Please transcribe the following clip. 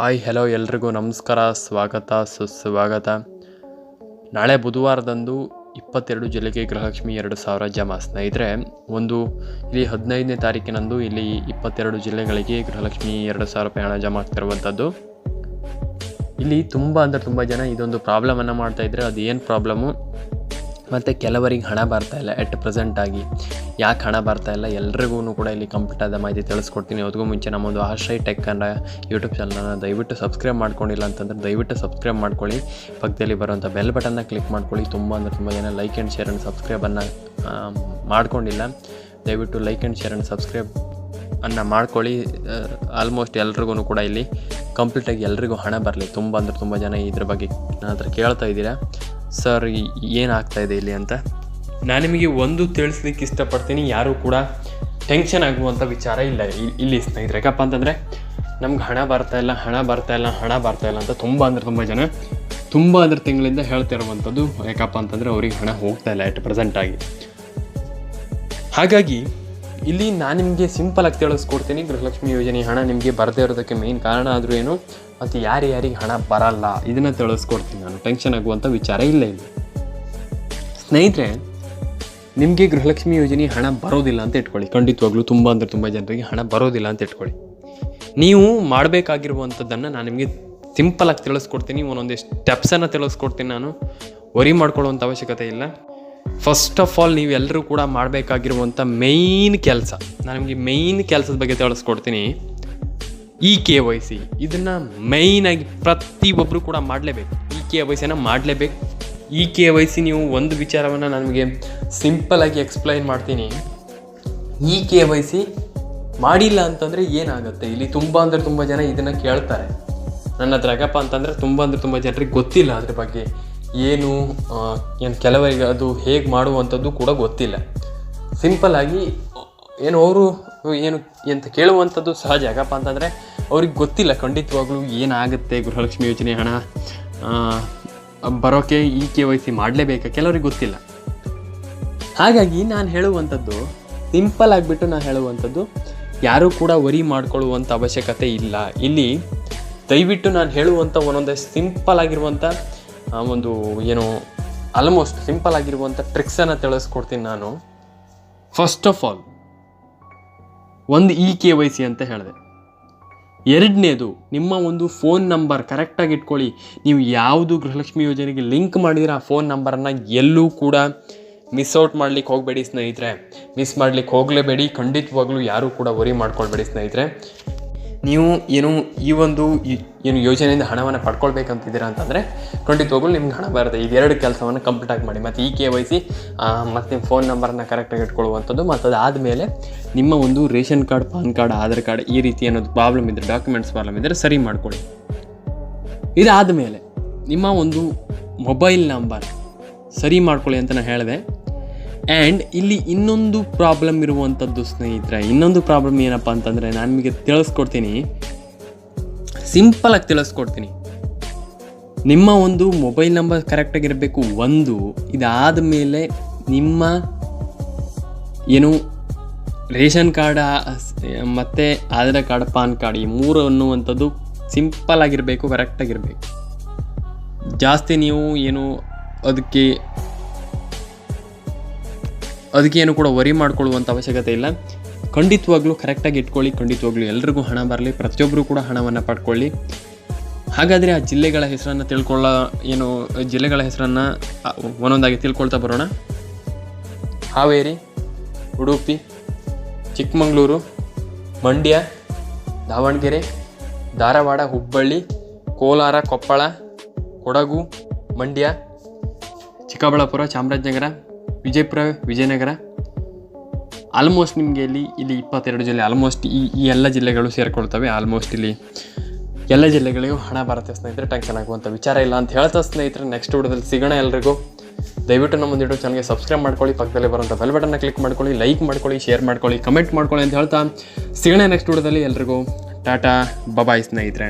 Hi hello ಎಲ್ರಿಗೂ ನಮಸ್ಕಾರ, ಸ್ವಾಗತ, ಸುಸ್ವಾಗತ. ನಾಳೆ ಬುಧವಾರದಂದು ಇಪ್ಪತ್ತೆರಡು ಜಿಲ್ಲೆಗೆ ಗೃಹಲಕ್ಷ್ಮಿ ಎರಡು ಸಾವಿರ ಜಮಾ. ಇದ್ದರೆ ಒಂದು ಇಲ್ಲಿ ಹದಿನೈದನೇ ತಾರೀಕಿನಂದು ಇಲ್ಲಿ ಇಪ್ಪತ್ತೆರಡು ಜಿಲ್ಲೆಗಳಿಗೆ ಗೃಹಲಕ್ಷ್ಮಿ ಎರಡು ಸಾವಿರ ರೂಪಾಯಿ ಹಣ ಜಮಾ ಆಗ್ತಿರುವಂಥದ್ದು. ಇಲ್ಲಿ ತುಂಬ ಅಂದರೆ ತುಂಬ ಜನ ಇದೊಂದು ಪ್ರಾಬ್ಲಮನ್ನು ಮಾಡ್ತಾಯಿದ್ರೆ ಅದು ಏನು ಪ್ರಾಬ್ಲಮ್ಮು ಮತ್ತು ಕೆಲವರಿಗೆ ಹಣ ಬರ್ತಾ ಇಲ್ಲ ಎಟ್ ಪ್ರೆಸೆಂಟ್ ಆಗಿ. ಯಾಕೆ ಹಣ ಬರ್ತಾ ಇಲ್ಲ? ಎಲ್ರಿಗೂ ಕೂಡ ಇಲ್ಲಿ ಕಂಪ್ಲೀಟ್ ಆದ ಮಾಹಿತಿ ತಿಳಿಸ್ಕೊಡ್ತೀನಿ. ಅದಕ್ಕೂ ಮುಂಚೆ ನಮ್ಮೊಂದು ಆಶ್ರಯ ಟೆಕ್ ಅನ್ನೋ ಯೂಟ್ಯೂಬ್ ಚಾನಲ್ನ ದಯವಿಟ್ಟು ಸಬ್ಸ್ಕ್ರೈಬ್ ಮಾಡ್ಕೊಂಡಿಲ್ಲ ಅಂತಂದರೆ ದಯವಿಟ್ಟು ಸಬ್ಸ್ಕ್ರೈಬ್ ಮಾಡ್ಕೊಳ್ಳಿ. ಪಕ್ಕದಲ್ಲಿ ಬರುವಂಥ ಬೆಲ್ ಬಟನ್ನ ಕ್ಲಿಕ್ ಮಾಡ್ಕೊಳ್ಳಿ. ತುಂಬ ಅಂದರೆ ತುಂಬ ಜನ ಲೈಕ್ ಆ್ಯಂಡ್ ಶೇರ್ ಆ್ಯಂಡ್ ಸಬ್ಸ್ಕ್ರೈಬನ್ನು ಮಾಡ್ಕೊಂಡಿಲ್ಲ. ದಯವಿಟ್ಟು like and share and subscribe ಅನ್ನು ಮಾಡ್ಕೊಳ್ಳಿ. ಆಲ್ಮೋಸ್ಟ್ ಎಲ್ರಿಗೂ ಕೂಡ ಇಲ್ಲಿ ಕಂಪ್ಲೀಟಾಗಿ ಎಲ್ರಿಗೂ ಹಣ ಬರಲಿ. ತುಂಬ ಅಂದರೆ ತುಂಬ ಜನ ಇದ್ರ ಬಗ್ಗೆ ನನ್ನ ಹತ್ರ ಕೇಳ್ತಾ ಇದ್ದೀರಾ? ಸರ್ ಏನಾಗ್ತಾ ಇದೆ ಇಲ್ಲಿ ಅಂತ? ನಾನು ನಿಮಗೆ ಒಂದು ತಿಳಿಸ್ಲಿಕ್ಕೆ ಇಷ್ಟಪಡ್ತೀನಿ, ಯಾರೂ ಕೂಡ ಟೆನ್ಷನ್ ಆಗುವಂಥ ವಿಚಾರ ಇಲ್ಲ ಇಲ್ಲಿ ಸ್ನೇಹಿತರೆ. ಯಾಕಪ್ಪ ಅಂತಂದರೆ, ನಮ್ಗೆ ಹಣ ಬರ್ತಾ ಇಲ್ಲ, ಹಣ ಬರ್ತಾ ಇಲ್ಲ, ಹಣ ಬರ್ತಾ ಇಲ್ಲ ಅಂತ ತುಂಬ ಅಂದರೆ ತುಂಬ ಜನ ತುಂಬ ಅಂದರೆ ತಿಂಗಳಿಂದ ಹೇಳ್ತಿರುವಂಥದ್ದು ಯಾಕಪ್ಪ ಅಂತಂದರೆ ಅವ್ರಿಗೆ ಹಣ ಹೋಗ್ತಾ ಇಲ್ಲ ಎಟ್ ಪ್ರೆಸೆಂಟಾಗಿ ಹಾಗಾಗಿ ಇಲ್ಲಿ ನಾನು ನಿಮಗೆ ಸಿಂಪಲ್ ಆಗಿ ತಿಳಿಸ್ಕೊಡ್ತೀನಿ. ಗೃಹಲಕ್ಷ್ಮಿ ಯೋಜನೆ ಹಣ ನಿಮಗೆ ಬರದೇ ಇರೋದಕ್ಕೆ ಮೇನ್ ಕಾರಣ ಆದರೂ ಏನು, ಮತ್ತು ಯಾರು ಯಾರಿಗೆ ಹಣ ಬರಲ್ಲ, ಇದನ್ನು ತಿಳಿಸ್ಕೊಡ್ತೀನಿ ನಾನು. ಟೆನ್ಷನ್ ಆಗುವಂಥ ವಿಚಾರ ಇಲ್ಲ ಇಲ್ಲ. ಸ್ನೇಹಿತರೆ, ನಿಮಗೆ ಗೃಹಲಕ್ಷ್ಮಿ ಯೋಜನೆ ಹಣ ಬರೋದಿಲ್ಲ ಅಂತ ಇಟ್ಕೊಳ್ಳಿ. ಖಂಡಿತವಾಗ್ಲೂ ತುಂಬ ಅಂದರೆ ತುಂಬ ಜನರಿಗೆ ಹಣ ಬರೋದಿಲ್ಲ ಅಂತ ಇಟ್ಕೊಳ್ಳಿ. ನೀವು ಮಾಡಬೇಕಾಗಿರುವಂಥದ್ದನ್ನು ನಾನು ನಿಮಗೆ ಸಿಂಪಲಾಗಿ ತಿಳಿಸ್ಕೊಡ್ತೀನಿ. ಒಂದೊಂದೇ ಸ್ಟೆಪ್ಸನ್ನು ತಿಳಿಸ್ಕೊಡ್ತೀನಿ ನಾನು. ವರಿ ಮಾಡ್ಕೊಳ್ಳುವಂಥ ಅವಶ್ಯಕತೆ ಇಲ್ಲ. ಫಸ್ಟ್ ಆಫ್ ಆಲ್ ನೀವೆಲ್ಲರೂ ಕೂಡ ಮಾಡಬೇಕಾಗಿರುವಂಥ ಮೇಯ್ನ್ ಕೆಲಸ. ನಾನು ನಿಮಗೆ ಮೇಯ್ನ್ ಕೆಲಸದ ಬಗ್ಗೆ ತಿಳಿಸ್ಕೊಡ್ತೀನಿ. ಇ ಕೆ ವೈ ಸಿ ಇದನ್ನು ಮೈನಾಗಿ ಪ್ರತಿಯೊಬ್ಬರು ಕೂಡ ಮಾಡಲೇಬೇಕು. ಇ ಕೆ ವೈ ಸಿನ ಮಾಡಲೇಬೇಕು. ಇ ಕೆ ವೈ ಸಿ ನೀವು ಒಂದು ವಿಚಾರವನ್ನು ನನಗೆ ಸಿಂಪಲಾಗಿ ಎಕ್ಸ್ಪ್ಲೈನ್ ಮಾಡ್ತೀನಿ. ಇ ಕೆ ವೈ ಸಿ ಮಾಡಿಲ್ಲ ಅಂತಂದರೆ ಏನಾಗುತ್ತೆ? ಇಲ್ಲಿ ತುಂಬ ಅಂದರೆ ತುಂಬ ಜನ ಇದನ್ನು ಕೇಳ್ತಾರೆ. ನನ್ನ ಹತ್ರಗಪ್ಪ ಅಂತಂದರೆ ತುಂಬ ಅಂದರೆ ತುಂಬ ಜನರಿಗೆ ಗೊತ್ತಿಲ್ಲ ಅದ್ರ ಬಗ್ಗೆ. ಏನು ಏನು ಕೆಲವರಿಗೆ ಅದು ಹೇಗೆ ಮಾಡುವಂಥದ್ದು ಕೂಡ ಗೊತ್ತಿಲ್ಲ. ಸಿಂಪಲ್ಲಾಗಿ ಏನು ಅವರು ಏನು, ಎಂತ ಕೇಳುವಂಥದ್ದು ಸಹಜ. ಯಾಕಪ್ಪ ಅಂತಂದರೆ, ಅವ್ರಿಗೆ ಗೊತ್ತಿಲ್ಲ ಖಂಡಿತವಾಗ್ಲೂ ಏನಾಗುತ್ತೆ ಗೃಹಲಕ್ಷ್ಮಿ ಯೋಜನೆ ಹಣ. ಬರೋಕೆ ಈ ಕೆ ವೈ ಸಿ ಮಾಡಲೇಬೇಕಾ? ಕೆಲವ್ರಿಗೆ ಗೊತ್ತಿಲ್ಲ. ಹಾಗಾಗಿ ನಾನು ಹೇಳುವಂಥದ್ದು ಸಿಂಪಲ್ ಆಗಿಬಿಟ್ಟು ನಾನು ಹೇಳುವಂಥದ್ದು, ಯಾರೂ ಕೂಡ ವರಿ ಮಾಡ್ಕೊಳ್ಳುವಂಥ ಅವಶ್ಯಕತೆ ಇಲ್ಲ. ಇಲ್ಲಿ ದಯವಿಟ್ಟು ನಾನು ಹೇಳುವಂಥ ಒಂದೊಂದೇ ಸಿಂಪಲ್ ಆಗಿರುವಂಥ ಒಂದು ಏನು ಆಲ್ಮೋಸ್ಟ್ ಸಿಂಪಲ್ ಆಗಿರುವಂಥ ಟ್ರಿಕ್ಸನ್ನು ತಿಳಿಸ್ಕೊಡ್ತೀನಿ ನಾನು. ಫಸ್ಟ್ ಆಫ್ ಆಲ್ ಒಂದು ಇ ಕೆ ವೈ ಸಿ ಅಂತ ಹೇಳಿದೆ. ಎರಡನೇದು, ನಿಮ್ಮ ಒಂದು ಫೋನ್ ನಂಬರ್ ಕರೆಕ್ಟಾಗಿ ಇಟ್ಕೊಳ್ಳಿ. ನೀವು ಯಾವುದು ಗೃಹಲಕ್ಷ್ಮಿ ಯೋಜನೆಗೆ ಲಿಂಕ್ ಮಾಡಿದ್ರೆ ಆ ಫೋನ್ ನಂಬರನ್ನು ಎಲ್ಲೂ ಕೂಡ ಮಿಸ್ ಔಟ್ ಮಾಡ್ಲಿಕ್ಕೆ ಹೋಗಬೇಡಿ ಸ್ನೇಹಿತರೆ. ಮಿಸ್ ಮಾಡ್ಲಿಕ್ಕೆ ಹೋಗಲೇಬೇಡಿ. ಖಂಡಿತವಾಗ್ಲೂ ಯಾರೂ ಕೂಡ ವರಿ ಮಾಡ್ಕೊಳ್ಬೇಡಿ ಸ್ನೇಹಿತರೆ. ನೀವು ಏನು ಈ ಒಂದು ಏನು ಯೋಜನೆಯಿಂದ ಹಣವನ್ನು ಪಡ್ಕೊಳ್ಬೇಕಂತಿದ್ದೀರಾ ಅಂತಂದರೆ ಖಂಡಿತವಾಗ್ಲೂ ನಿಮ್ಗೆ ಹಣ ಬರುತ್ತೆ. ಇದೆರಡು ಕೆಲಸವನ್ನು ಕಂಪ್ಲೀಟಾಗಿ ಮಾಡಿ. ಮತ್ತು ಈ ಕೆ ವೈ ಸಿ ಮತ್ತು ನಿಮ್ಮ ಫೋನ್ ನಂಬರನ್ನು ಕರೆಕ್ಟಾಗಿ ಇಟ್ಕೊಳ್ಳುವಂಥದ್ದು. ಮತ್ತು ಅದಾದಮೇಲೆ ನಿಮ್ಮ ಒಂದು ration card, PAN card, Aadhaar card ಈ ರೀತಿ ಅನ್ನೋದು ಪ್ರಾಬ್ಲಮ್ ಇದ್ದರೆ ಡಾಕ್ಯುಮೆಂಟ್ಸ್ ಪ್ರಾಬ್ಲಮ್ ಇದ್ದರೆ ಸರಿ ಮಾಡಿಕೊಳ್ಳಿ. ಇದಾದ ಮೇಲೆ ನಿಮ್ಮ ಒಂದು ಮೊಬೈಲ್ ನಂಬರ್ ಸರಿ ಮಾಡ್ಕೊಳ್ಳಿ ಅಂತ ನಾನು ಹೇಳಿದೆ. ಆ್ಯಂಡ್ ಇಲ್ಲಿ ಇನ್ನೊಂದು ಪ್ರಾಬ್ಲಮ್ ಇರುವಂಥದ್ದು ಸ್ನೇಹಿತರೆ, ಇನ್ನೊಂದು ಪ್ರಾಬ್ಲಮ್ ಏನಪ್ಪ ಅಂತಂದರೆ ನಾನು ನಿಮಗೆ ತಿಳಿಸ್ಕೊಡ್ತೀನಿ. ಸಿಂಪಲಾಗಿ ತಿಳಿಸ್ಕೊಡ್ತೀನಿ. ನಿಮ್ಮ ಒಂದು ಮೊಬೈಲ್ ನಂಬರ್ ಕರೆಕ್ಟಾಗಿರಬೇಕು ಒಂದು, ಇದಾದ ಮೇಲೆ ನಿಮ್ಮ ಏನು ರೇಷನ್ ಕಾರ್ಡ್, ಮತ್ತು ಆಧಾರ್ ಕಾರ್ಡ್, ಪಾನ್ ಕಾರ್ಡ್ ಈ ಮೂರು ಅನ್ನುವಂಥದ್ದು ಸಿಂಪಲ್ ಆಗಿರಬೇಕು ಕರೆಕ್ಟಾಗಿರಬೇಕು ಜಾಸ್ತಿ ನೀವು ಏನು ಅದಕ್ಕೆ ಅದಕ್ಕೇನು ಕೂಡ ವರಿ ಮಾಡ್ಕೊಳ್ಳುವಂಥ ಅವಶ್ಯಕತೆ ಇಲ್ಲ. ಖಂಡಿತವಾಗ್ಲೂ ಕರೆಕ್ಟಾಗಿ ಇಟ್ಕೊಳ್ಳಿ, ಖಂಡಿತವಾಗ್ಲೂ ಎಲ್ರಿಗೂ ಹಣ ಬರಲಿ ಪ್ರತಿಯೊಬ್ಬರು ಕೂಡ ಹಣವನ್ನು ಪಡ್ಕೊಳ್ಳಿ. ಹಾಗಾದರೆ ಆ ಜಿಲ್ಲೆಗಳ ಹೆಸರನ್ನು ತಿಳ್ಕೊಳ್ಳ, ಏನು, ಜಿಲ್ಲೆಗಳ ಹೆಸರನ್ನು ಒಂದೊಂದಾಗಿ ತಿಳ್ಕೊಳ್ತಾ ಬರೋಣ. ಹಾವೇರಿ, ಉಡುಪಿ, ಚಿಕ್ಕಮಗಳೂರು, ಮಂಡ್ಯ, ದಾವಣಗೆರೆ, ಧಾರವಾಡ, ಹುಬ್ಬಳ್ಳಿ, ಕೋಲಾರ, ಕೊಪ್ಪಳ, ಕೊಡಗು, ಮಂಡ್ಯ, ಚಿಕ್ಕಬಳ್ಳಾಪುರ, ಚಾಮರಾಜನಗರ. ವಿಜಯಪುರ, ವಿಜಯನಗರ. ಆಲ್ಮೋಸ್ಟ್ ನಿಮಗೆ ಇಲ್ಲಿ ಇಲ್ಲಿ ಇಪ್ಪತ್ತೆರಡು ಜಿಲ್ಲೆ ಆಲ್ಮೋಸ್ಟ್ ಈ ಈ ಎಲ್ಲ ಜಿಲ್ಲೆಗಳು ಸೇರಿಕೊಳ್ತವೆ. ಆಲ್ಮೋಸ್ಟ್ ಇಲ್ಲಿ ಎಲ್ಲ ಜಿಲ್ಲೆಗಳಿಗೂ ಹಣ ಬರುತ್ತೆ ಸ್ನೇಹಿತರೆ ಟೆನ್ಷನ್ ಆಗುವಂಥ ವಿಚಾರ ಇಲ್ಲ ಅಂತ ಹೇಳ್ತಾ ಸ್ನೇಹಿತರೆ ನೆಕ್ಸ್ಟ್ ವಿಡಿಯೋದಲ್ಲಿ ಸಿಗೋಣ ಎಲ್ರಿಗೂ. ದಯವಿಟ್ಟು ನಮ್ಮ ಒಂದು ಯೂಟ್ಯೂಬ್ ಚಾನಲ್ಗೆ ಸಬ್ಸ್ಕ್ರೈಬ್ ಮಾಡ್ಕೊಳ್ಳಿ, ಪಕ್ಕದಲ್ಲಿ ಬರುವಂಥ ಬೆಲ್ ಬಟನ್ನ ಕ್ಲಿಕ್ ಮಾಡ್ಕೊಳ್ಳಿ ಲೈಕ್ ಮಾಡ್ಕೊಳ್ಳಿ ಶೇರ್ ಮಾಡ್ಕೊಳ್ಳಿ ಕಮೆಂಟ್ ಮಾಡ್ಕೊಳ್ಳಿ ಅಂತ ಹೇಳ್ತಾ ಸಿಗೋಣ ನೆಕ್ಸ್ಟ್ ವಿಡಿಯೋದಲ್ಲಿ ಎಲ್ರಿಗೂ. ಟಾಟಾ ಬಬಾಯ್ ಸ್ನೇಹಿತರೆ.